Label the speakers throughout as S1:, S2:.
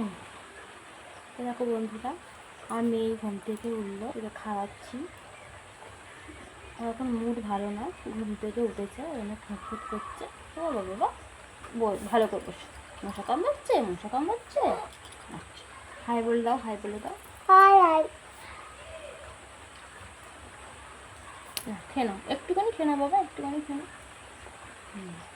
S1: হুম। দেখো বন্ধুরা আর মেয়ে ঘুম থেকে উঠল এটা খাওয়াচ্ছি। এখন মুড ভালো না ঘুম থেকে উঠেছে জন্য খুঁতখুত করছে। ও বাবা বল ভালো করে বসে মশা কামড়াচ্ছে মশা কামড়াচ্ছে? আচ্ছা। হাই বলে দাও হাই বলে দাও।
S2: Hi hi.
S1: খেয়ে নাও একটুখানি খেয়ে নাও বাবা একটুখানি খেয়ে নাও। হুম।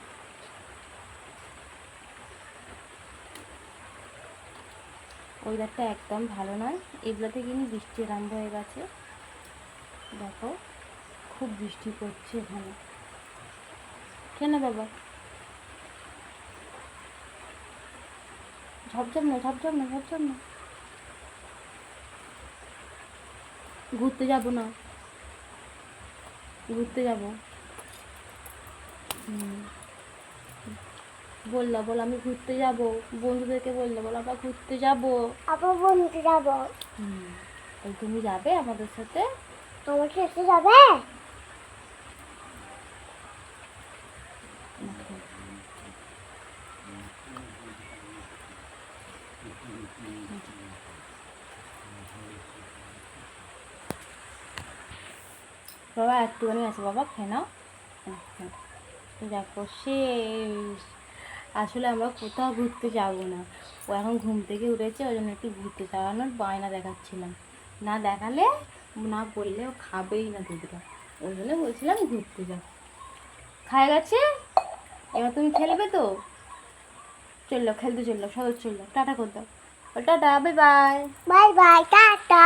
S1: ওয়েদারটা একদম ভালো নয়। এগুলোতে কিন্তু বৃষ্টি আরম্ভ হয়ে গেছে। দেখো, খুব বৃষ্টি পড়ছে এখানে। কেন বাবা? ঝপঝপ না ঝপঝপ না ঝপঝপ না। ঘুরতে যাব না। ঘুরতে যাব। হুম। বলল বল আমি ঘুরতে যাব। বন্ধুদেরকে বলল বল আমরা ঘুরতে যাব।
S2: আবার বন্ধু যাব।
S1: হুম তুমি যাবে আমাদের সাথে?
S2: আমার খেতে যাবে?
S1: বাবা একটুখানি আছে বাবা খেয়ে নাও। হ্যাঁ। দেখো শেষ। আসলে আমরা কোথাও ঘুরতে যাব না। ও এখন ঘুম থেকে উঠেছে, ওই জন্য একটু ঘুরতে যাওয়ানোর বায়না দেখাচ্ছিলাম। না দেখালে, না বললে ও খাবেই না দুধটা। ওই জন্য বলছিলাম ঘুরতে যাও। খায় গেছে? এবার তুমি খেলবে তো? চলল খেলতে চলল সদর চলল টাটা করে দাও। Tata bye bye
S2: bye bye tata.